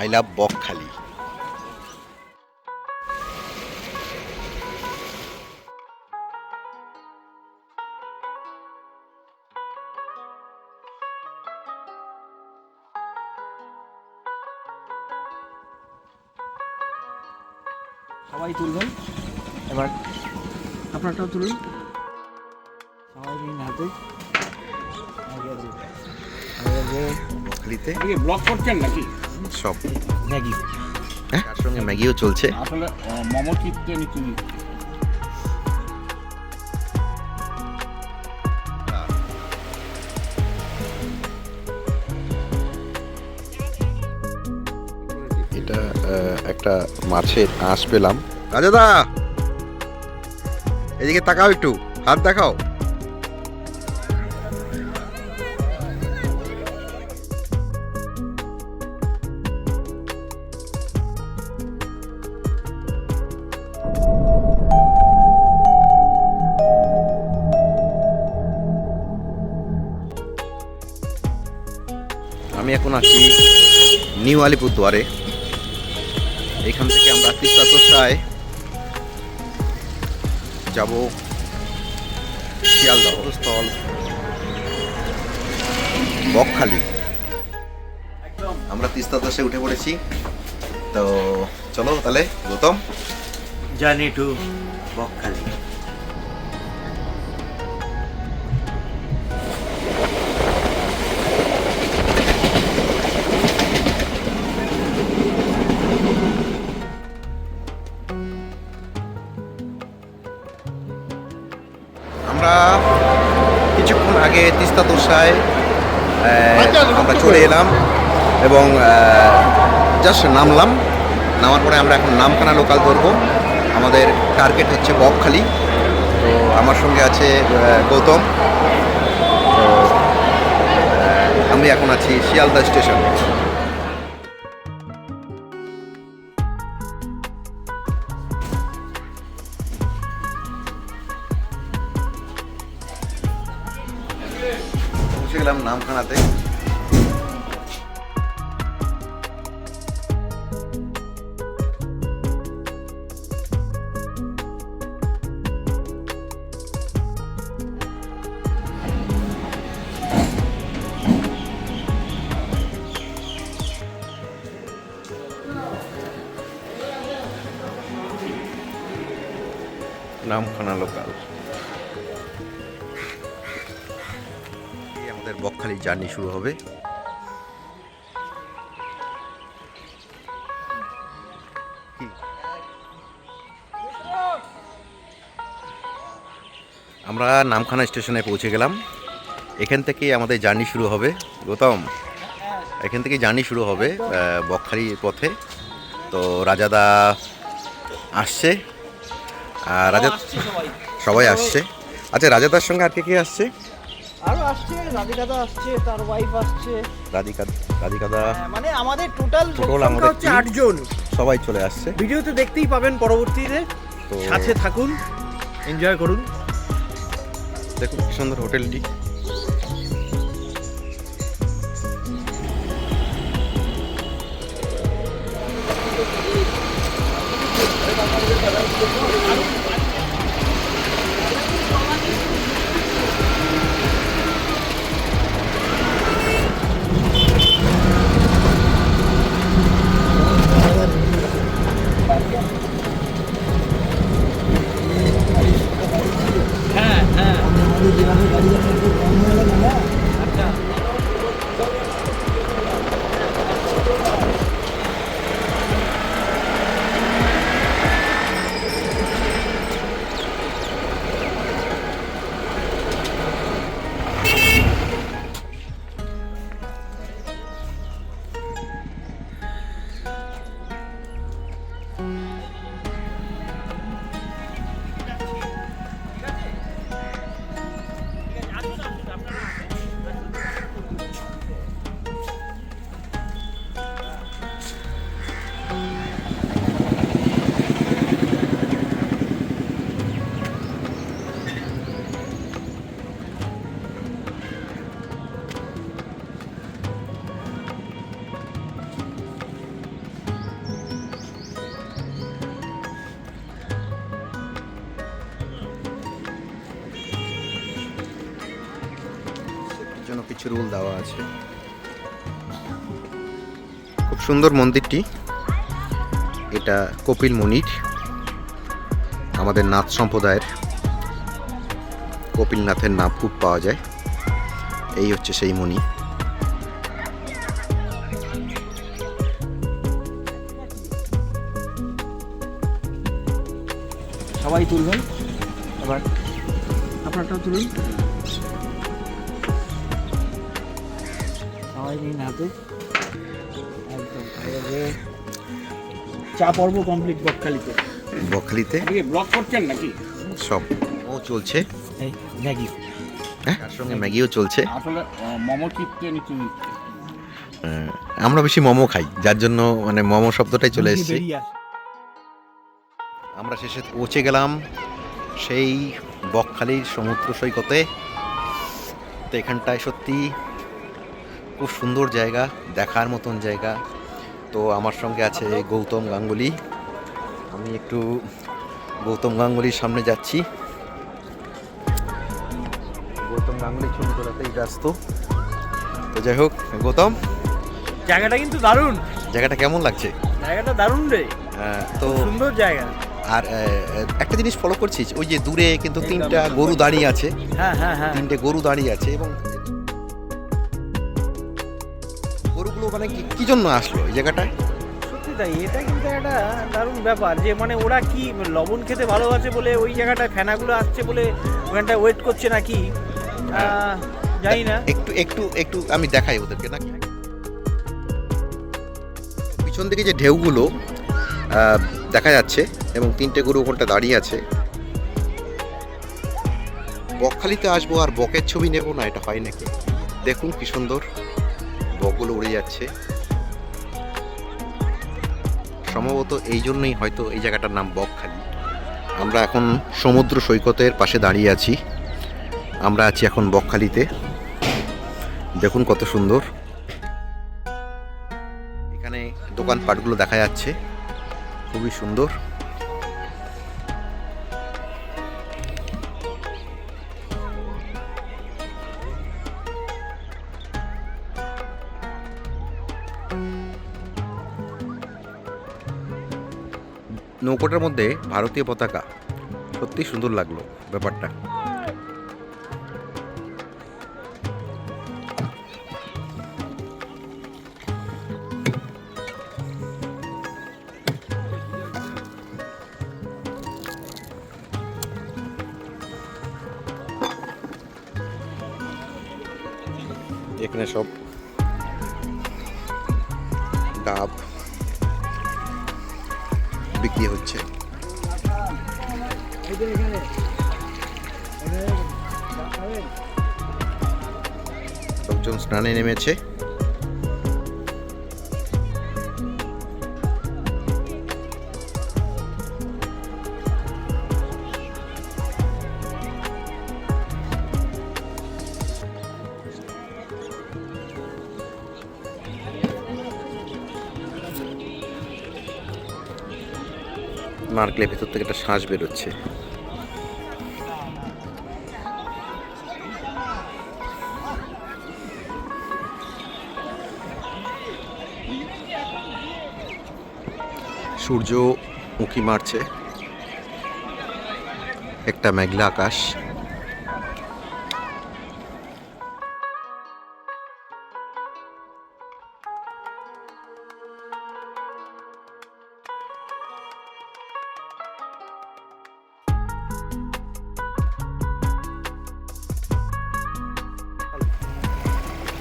I love Bakkhali. সবাই তুলবেন। এবার আপনারটাও তুলুন। সবাই নিন হাতে। ব্লক করছেন নাকি? সব। ম্যাগি। হ্যাঁ? তার সঙ্গে ম্যাগিও চলছে। আসলে মম চিপতে নিচ্ছি এটা আহ, একটা মাছের আঁশ পেলাম। রাজাদা! এদিকে তাকাও একটু হাত দেখাও। আলিপুরদুয়ারে। এখান থেকে আমরা তিস্তা তোষায় যাব। শিয়ালদহ স্থল বকখালি। আমরা তিস্তা তোষে উঠে পড়েছি। তো চলো তাহলে, গৌতম। Journey to Bakkhali. কিছুক্ষণ আগে তিস্তা তোষায় আমরা চলে এলাম এবং জাস্ট নামলাম। নামার পরে আমরা এখন নামখানা লোকাল ধরবো। আমাদের টার্গেট হচ্ছে বকখালি। তো আমার সঙ্গে আছে গৌতম। তো আমি এখন আছি শিয়ালদা স্টেশন। নামখানা লোকাল। আমাদের বকখালি জার্নি শুরু হবে। আমরা নামখানা স্টেশনে পৌঁছে গেলাম। এখান থেকেই আমাদের জার্নি শুরু হবে। গৌতম, এখান থেকে জার্নি শুরু হবে বকখালির পথে। তো রাজাদা আসছে। আর রাজা সবাই। আসছে। আচ্ছা রাজাদার সঙ্গে আর কে কে আসছে? আরও আসছে রাধিকাদা আসছে তার ওয়াইফ আসছে। রাধিকা রাধিকাদা হ্যাঁ, মানে আমাদের টোটাল Total আমাদের হচ্ছে। আটজন। সবাই চলে আসছে। ভিডিওতে দেখতেই পাবেন পরবর্তীতে। তো সাথে থাকুন এনজয় করুন। দেখুন কি সুন্দর হোটেলটি। হ্যাঁ রুল দেওয়া আছে। খুব সুন্দর মন্দিরটি। এটা কপিল মুনির, আমাদের নাথ সম্প্রদায়ের কপিলনাথের নামকূপ পাওয়া যায়। এই হচ্ছে সেই মুনি। সবাই তুলবেন। এবার আপনারটাও তুলুন। নিন হাতে একদম চা পর্ব কমপ্লিট বকখালিতে। বকখালিতে? ব্লগ করছেন নাকি? সব। ও চলছে? এই ম্যাগি। হ্যাঁ তার সঙ্গে ম্যাগিও চলছে। আসলে মোমো চিপকে নিচে আমরা বেশি মোমো খাই যার জন্য মানে মোমো শব্দটাই চলে এসেছে। আমরা শেষে পৌঁছে গেলাম সেই বকখালির সমুদ্র সৈকতে। তো এখানটায় সত্যি খুব সুন্দর জায়গা দেখার মতন জায়গা। তো আমার সঙ্গে আছে গৌতম গাঙ্গুলি। আমি একটু গৌতম গাঙ্গুলির সামনে যাচ্ছি। গৌতম গাঙ্গুলি ছবি তোলাতেই ব্যস্ত। তো যাই হোক গৌতম জায়গাটা কিন্তু দারুণ। জায়গাটা কেমন লাগছে? জায়গাটা দারুণ রে। তো সুন্দর জায়গা। আর একটা জিনিস ফলো করছিস ওই যে দূরে কিন্তু তিনটা গরু দাঁড়িয়ে আছে। হ্যাঁ হ্যাঁ হ্যাঁ। তিনটে গরু দাঁড়িয়ে আছে এবং মানে কি জন্য আসলো এই জায়গাটায় সত্যি তাই এটা কিন্তু একটা দারুণ ব্যাপার যে মানে ওরা কি লবণ খেতে ভালোবাসে বলে ওই জায়গাটা ফেনাগুলো আসছে বলে ওখানটা ওয়েট করছে নাকি? আহ, জানি না। একটু একটু একটু আমি দেখাই ওদেরকে নাকি। পিছন দিকে যে ঢেউগুলো দেখা যাচ্ছে এবং তিনটে গরু ওখানটা দাঁড়িয়ে আছে। বকখালিতে আসব আর বকের ছবি নেব না এটা হয় নাকি? দেখুন কি সুন্দর। বকগুলো উড়ে যাচ্ছে। সম্ভবত এই জন্যই হয়তো এই জায়গাটার নাম বকখালি। আমরা এখন সমুদ্র সৈকতের পাশে দাঁড়িয়ে আছি। আমরা আছি এখন বকখালিতে। দেখুন কত সুন্দর। এখানে দোকানপাটগুলো দেখা যাচ্ছে। খুবই সুন্দর। নৌকোটার মধ্যে ভারতীয় পতাকা। সত্যি সুন্দর লাগল ব্যাপারটা। লোকজন স্নানে নেমেছে। নারকেলের ভেতর থেকে একটা শ্বাস বেরোচ্ছে। সূর্য উঁকি মারছে। একটা মেঘলা আকাশ।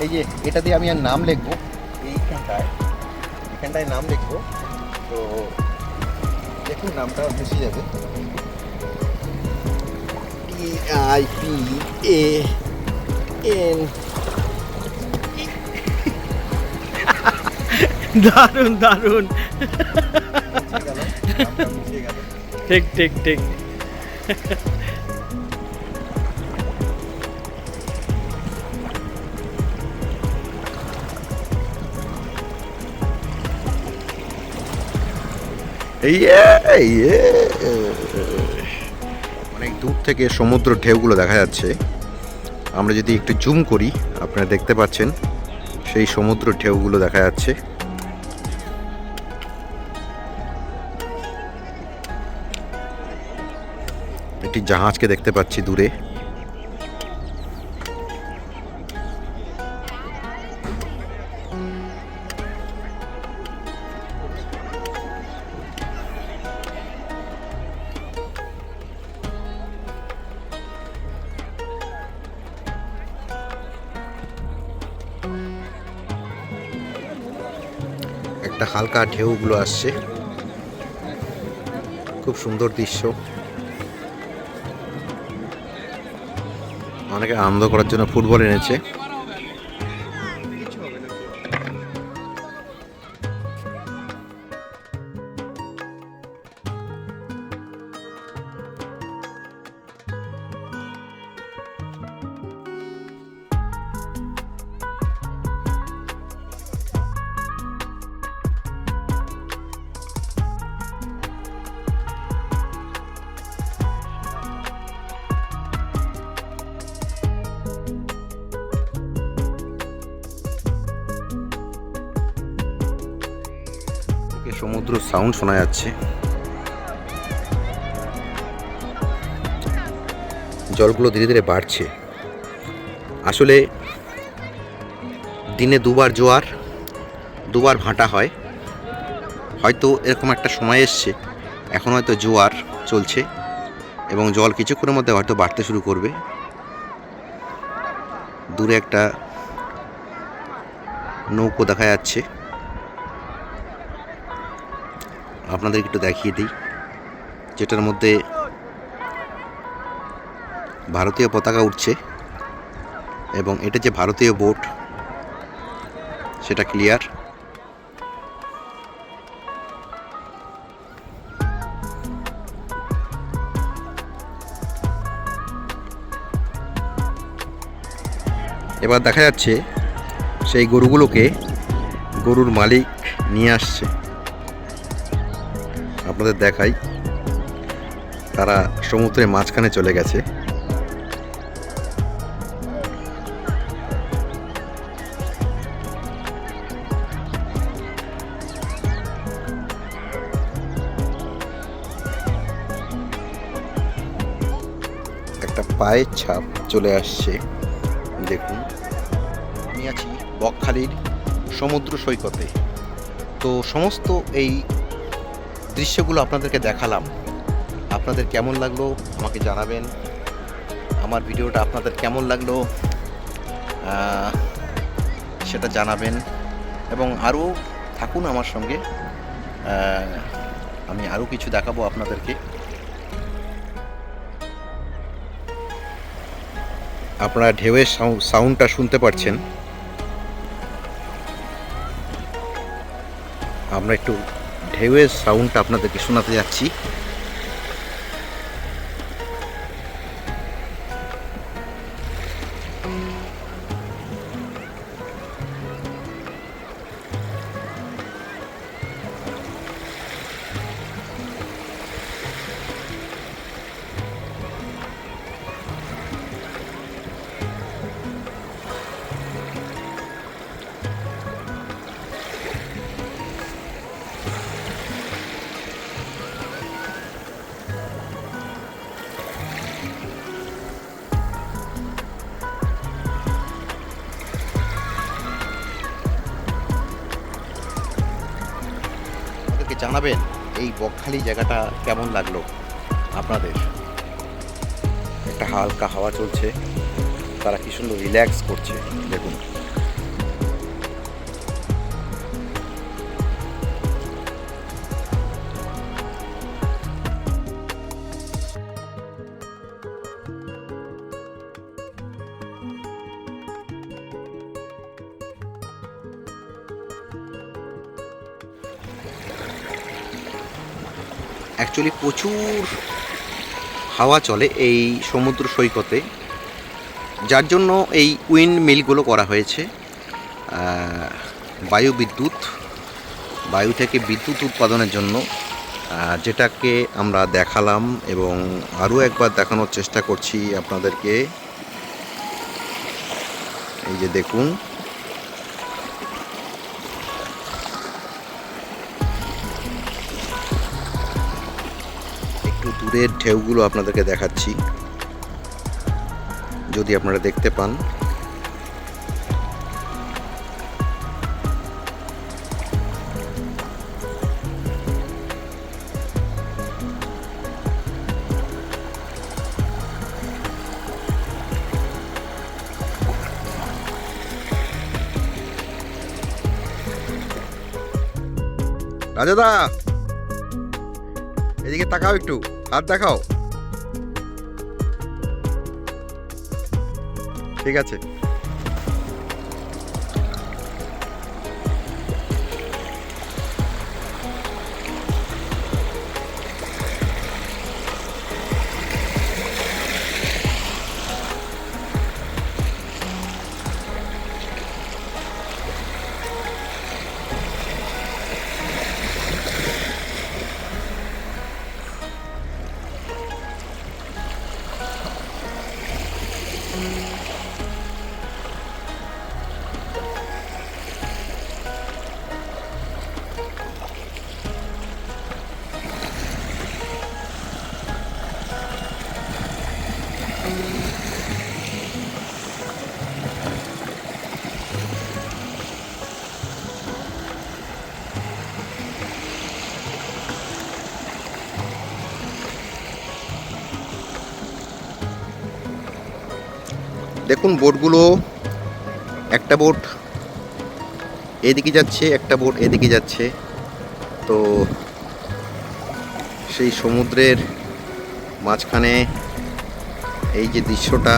এই যে, এটা দিয়ে আমি আর নাম লিখব। এইখানটায়। এখানটায় নাম লিখব। তো দেখুন নামটা ভেসে যাবে। আই পি এ এন দারুণ দারুণ। ঠিক ঠিক ঠিক। অনেক দূর থেকে সমুদ্র ঢেউগুলো দেখা যাচ্ছে। আমরা যদি একটু জুম করি, আপনারা দেখতে পাচ্ছেন সেই সমুদ্র ঢেউগুলো দেখা যাচ্ছে। একটি জাহাজকে দেখতে পাচ্ছি দূরে। হালকা ঢেউগুলো আসছে। খুব সুন্দর দৃশ্য। অনেকে আনন্দ করার জন্য ফুটবল এনেছে। সমুদ্র সাউন্ড শোনা যাচ্ছে। জলগুলো ধীরে ধীরে বাড়ছে। আসলে দিনে দুবার জোয়ার, দুবার ভাঁটা হয়। হয়তো এরকম একটা সময় এসছে, এখন হয়তো জোয়ার চলছে এবং জল কিছুক্ষণের মধ্যে হয়তো বাড়তে শুরু করবে। দূরে একটা নৌকো দেখা যাচ্ছে। আপনাদের একটু দেখিয়ে দিই। যেটার মধ্যে ভারতীয় পতাকা উঠছে এবং এটা যে ভারতীয় বোট, সেটা ক্লিয়ার। এবার দেখা যাচ্ছে সেই গরুগুলোকে গরুর মালিক নিয়ে আসছে। আপনাদের দেখাই। তারা সমুদ্রের মাঝখানে চলে গেছে। একটা পায়ের ছাপ চলে আসছে। দেখুন, আমি আছি বকখালির সমুদ্র সৈকতে। তো সমস্ত এই দৃশ্যগুলো আপনাদেরকে দেখালাম। আপনাদের কেমন লাগল আমাকে জানাবেন। আমার ভিডিওটা আপনাদের কেমন লাগল সেটা জানাবেন। এবং আরও থাকুন আমার সঙ্গে। আমি আরও কিছু দেখাবো আপনাদেরকে। আপনারা ঢেউয়ের সাউ- সাউন্ডটা শুনতে পাচ্ছেন আমরা একটু ঢেউয়ের সাউন্ডটা আপনাদেরকে শোনাতে যাচ্ছি। জানাবেন এই বকখালি জায়গাটা কেমন লাগল আপনাদের? একটা হালকা হাওয়া চলছে, তারা কি সুন্দর রিল্যাক্স করছে, দেখুন। অ্যাকচুয়ালি প্রচুর হাওয়া চলে এই সমুদ্র সৈকতে, যার জন্য এই উইন্ড মিলগুলো করা হয়েছে। বায়ু বিদ্যুৎ বায়ু থেকে বিদ্যুৎ উৎপাদনের জন্য যেটাকে আমরা দেখালাম এবং আরও একবার দেখানোর চেষ্টা করছি আপনাদেরকে। এই যে দেখুন দূরের ঢেউগুলো আপনাদেরকে দেখাচ্ছি। যদি আপনারা দেখতে পান। রাজাদা! এদিকে তাকাও একটু। হাত দেখাও। ঠিক আছে। দেখুন বোটগুলো, একটা বোট এদিকে যাচ্ছে, একটা বোট এদিকে যাচ্ছে। তো সেই সমুদ্রের মাঝখানে এই যে দৃশ্যটা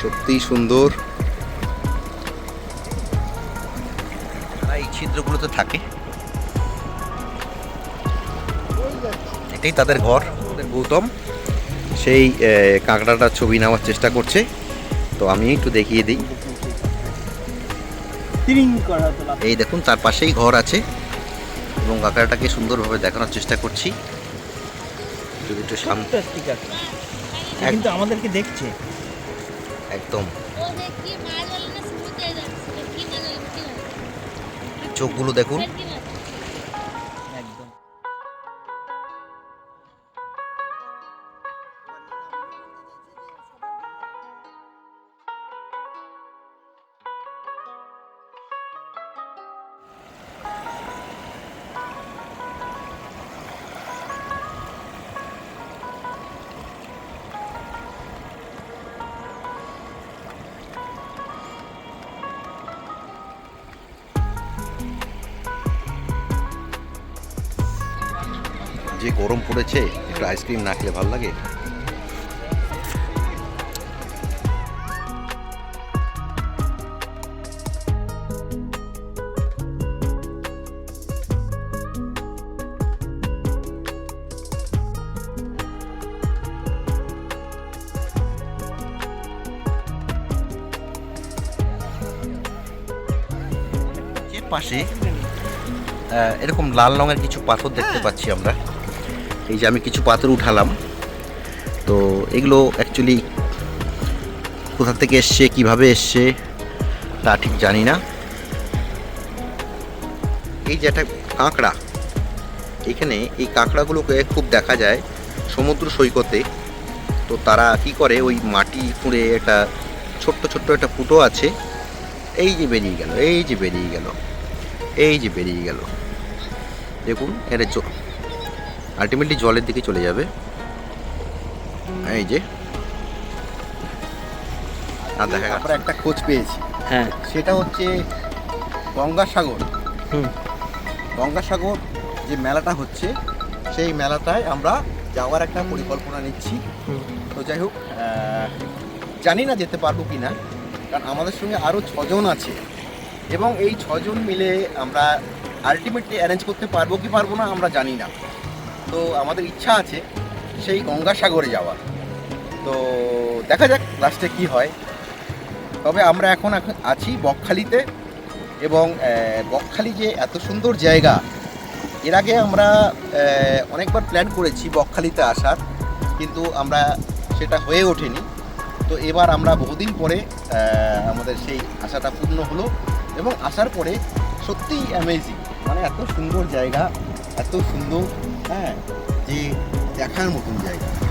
সত্যিই সুন্দর। এই ছিদ্রগুলোতে থাকে। এটাই তাদের ঘর গৌতম। সেই কাঁকড়াটার ছবি নেওয়ার চেষ্টা করছে। তো আমি একটু দেখিয়ে দিই। এই দেখুন তার পাশেই ঘর আছে এবং কাঁকড়াটাকে সুন্দরভাবে দেখানোর চেষ্টা করছি। যদি একটু সামনে ঠিক আছে কিন্তু আমাদেরকে দেখছে। একদম। চোখগুলো দেখুন। যে গরম পড়েছে একটু আইসক্রিম না খেলে ভালো লাগে? পাশে এরকম লাল রঙের কিছু পাথর দেখতে পাচ্ছি আমরা। এই যে আমি কিছু পাথর উঠালাম। তো এগুলো অ্যাকচুয়ালি কোথা থেকে এসছে, কীভাবে এসছে, তা ঠিক জানি না। এই যে একটা কাঁকড়া, এখানে এই কাঁকড়াগুলোকে খুব দেখা যায় সমুদ্র সৈকতে। তো তারা কি করে, ওই মাটি খুঁড়ে একটা ছোট্ট ছোট্ট একটা ফুটো আছে, এই যে বেরিয়ে গেল, এই যে বেরিয়ে গেল, এই যে বেরিয়ে গেল। দেখুন, এটা আলটিমেটলি জলের দিকে চলে যাবে। এই যে। আর দেখা আমরা একটা খোঁজ পেয়েছি। হ্যাঁ। সেটা হচ্ছে গঙ্গাসাগর। হুম। গঙ্গাসাগর যে মেলাটা হচ্ছে সেই মেলাটায় আমরা যাওয়ার একটা পরিকল্পনা নিচ্ছি। তো যাই হোক জানি না যেতে পারব কি না কারণ আমাদের সঙ্গে আরও ছজন আছে। এবং এই ছজন মিলে আমরা আলটিমেটলি অ্যারেঞ্জ করতে পারব কি পারব না আমরা জানি না। তো আমাদের ইচ্ছা আছে সেই গঙ্গাসাগরে যাওয়ার। তো দেখা যাক লাস্টে কি হয়। তবে আমরা এখন এখন আছি বকখালিতে এবং বকখালি যে এত সুন্দর জায়গা, এর আগে আমরা অনেকবার প্ল্যান করেছি বকখালিতে আসার, কিন্তু আমরা সেটা হয়ে ওঠেনি। তো এবার আমরা বহুদিন পরে আমাদের সেই আশাটা পূর্ণ হলো এবং আসার পরে সত্যিই অ্যামেজিং মানে এত সুন্দর জায়গা। এত সুন্দর হ্যাঁ যে দেখার মতন জায়গা।